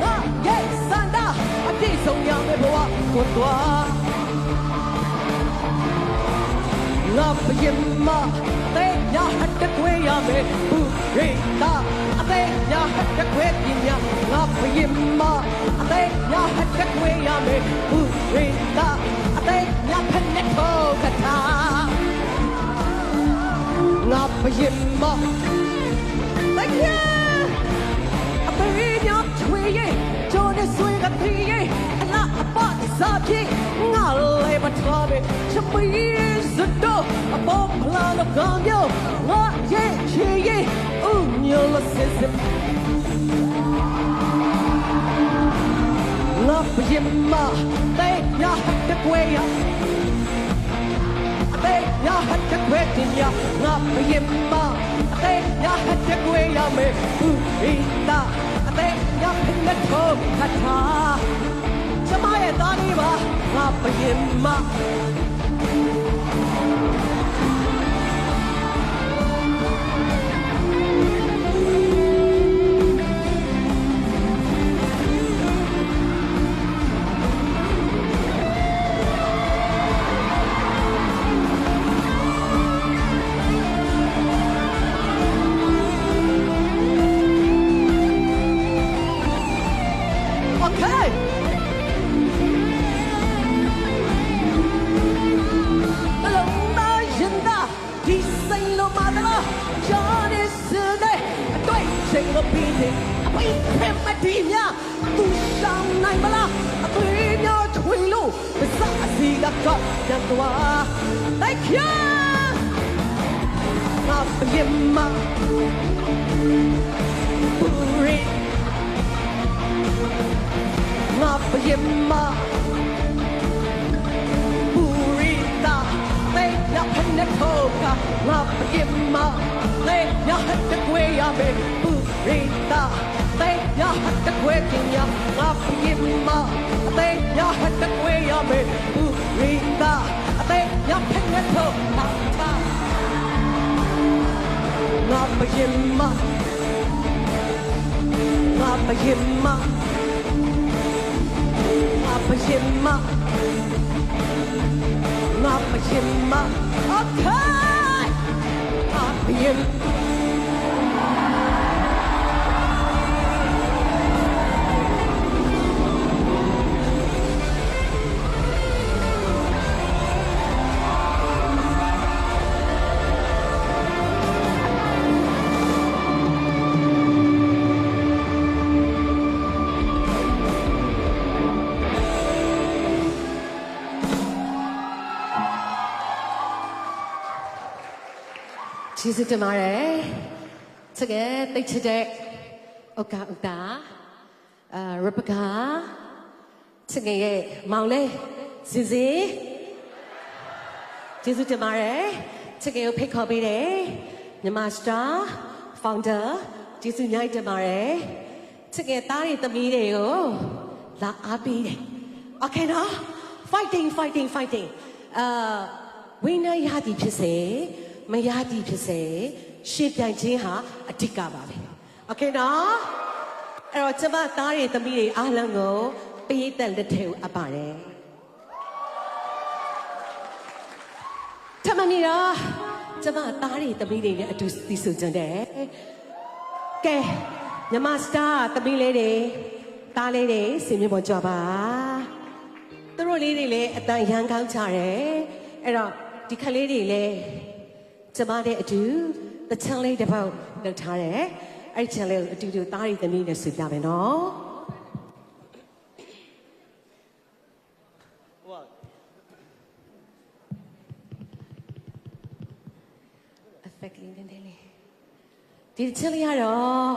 ငါရဲ့စန္ဒအပြည့်စုံရမယ်ဘဝကိုသွားငါပြင်းမတဲ့ညာဟတ်တဲ့ခွေရမယ်ဘူရိတာအသေးညာဟတ်တဲ့ခွေပညာငါပြင်းမအသေးညာဟတ်တဲ့ခွေရမယ်ဘူရိတာအသေးညာဖက်နဲ့ထောကတာငါပြင်းမ Thank you အပေးညချွေ ရဲ့ဂျိုးနဲ့ဆွေကတီးရဲ့အလားအပစားပြေငါလေးမထားပဲချမီးစတော့အပေါ်ဖလာတော့ကံပြောငါရဲ့ချေရဲ့ဦးညိုလစစ်စစ်ငါပြင်းမတဲ့ရတဲ့ကွေရတဲ့ရတဲ့ကွေတင်ရငါပြင်းမတဲ့ရတဲ့ကွေရမယ်ဘူးဤတာ တဲ့ရတဲ့ထောခတာကျမရဲ့သားလေးပါငါပြင်းမ နေအပိတ်ဖက်မတီးများသူဆောင်နိုင်မလားအသွေးများချွေလို့ပစအစီကတော့ရသွား Thank you ငါပြင်မပူရီငါပြမပူရီတာမေရဖနဲ့ထောကငါပြမမေရဟတ်ကွေရမေပူရီတာမေရ ဟတ်ကွေကင်းရငါပြမမေရဟတ်ကွေရမေပူရီတာမေရဖနဲ့ထောတာတာငါပြမ ကျေးဇူးတင်ပါတယ်တကယ်သိချစ်တဲ့ဥက္ကဥက္ကအာရပကာတကယ်ရဲ့မောင်လေးစင်စီကျေးဇူးတင်ပါတယ်တကယ်ကိုဖိတ်ခေါ်ပေးတယ်မြန်မာစတာဖောင်ဒါကျေးဇူးများတင်ပါတယ်တကယ်သားတွေသမီးတွေကိုလာအားပေးတယ် Okay နော် fighting fighting fighting အာဝိညာဉ်ရသည်ဖြစ်စေ မရသည်ဖြစ်စေရှေ့ပြိုင်ခြင်းဟာအဓိကပါပဲ Okay နော်အဲ့တော့ကျမသားတွေသမီးတွေအားလုံးကိုပေးသက်လက်ထဲကိုအပ်ပါတယ်ထမနီတော့ကျမသားတွေသမီးတွေနဲ့အတူသီဆိုကြတယ်ကဲညမစတာသမီးလေးတွေသားလေးတွေစင်မြပေါ်ကြွပါသူတို့လေးတွေလည်းအတန်ရန်ကောင်းကြတယ်အဲ့တော့ဒီခလေးတွေလည်း ကျမနဲ့အတူတချမ်းလေးတစ်ပုတ်လုပ်ထားတယ်အဲ့ဒီချမ်းလေးကိုအတူတူသားရီသမီးနဲ့ဆူပြမယ်နော် effect လေးနည်းနည်းလေးဒီချစ်လေးရတော့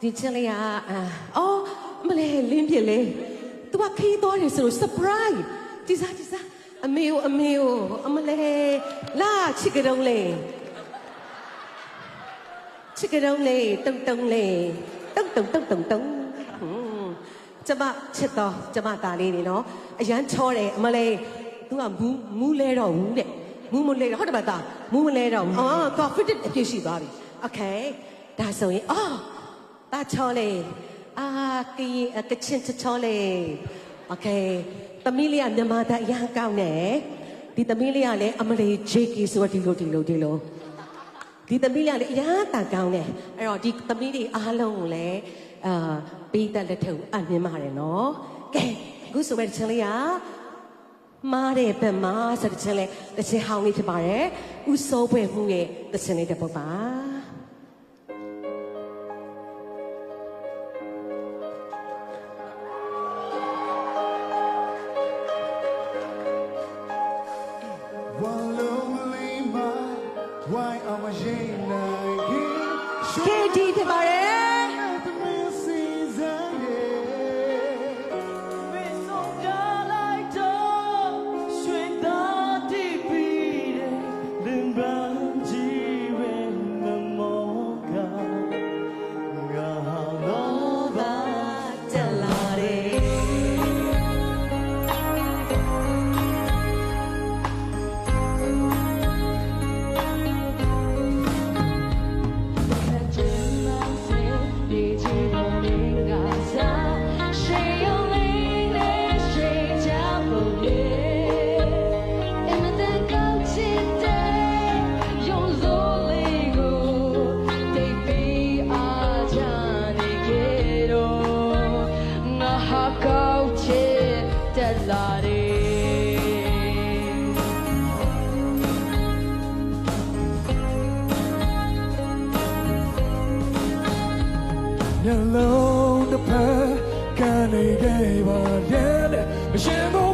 ဒီချစ်လေးကအာအော်မလေးလင်းပြလေ तू ကခီးသွားတယ်ဆိုတော့ surprise ဒီစားဒီစား အမေကိုအမေကိုအမလေးလာချစ်ကြုံလေချစ်ကြုံလေတုံတုံလေတုံတုံတုံတုံတုံဟွန်းကျမချစ်တော့ကျမသားလေးနေနော်အရန်ချောတယ်အမလေး तू ကမူးမူးလဲတော့ဘူးတဲ့မူးမလဲတော့ဟုတ်တယ်ပါသားမူးမလဲတော့ဘူးအော် confident အပြည့်ရှိသွားပြီ okay ဒါဆိုရင်အော်တာချောလေအာကရင်အကချင်းချချောလေ okay သမီးလေးကမြန်မာသားအရန်ကောင်းတယ်ဒီသမီးလေးကလည်းအမလေး JK ဆိုတော့ဒီလိုဒီလိုဒီလိုဒီသမီးလေးကလည်းအရန်တန်ကောင်းတယ်အဲ့တော့ဒီသမီးတွေအားလုံးကိုလည်းအာပေးတဲ့လက်ထက်ကိုအမြင်ပါတယ်နော်ကဲအခုဆိုမဲ့ချင်းလေးကမားတဲ့ဘက်မှာဆိုတဲ့ချင်းလဲတစ်ချင်းဟောင်းလေးဖြစ်ပါတယ်။ဥစိုးပွဲမှုရဲ့တစ်ချင်းလေးတစ်ပုဒ်ပါ။ နေခဲ့ပါရဲ့အရှင်ကို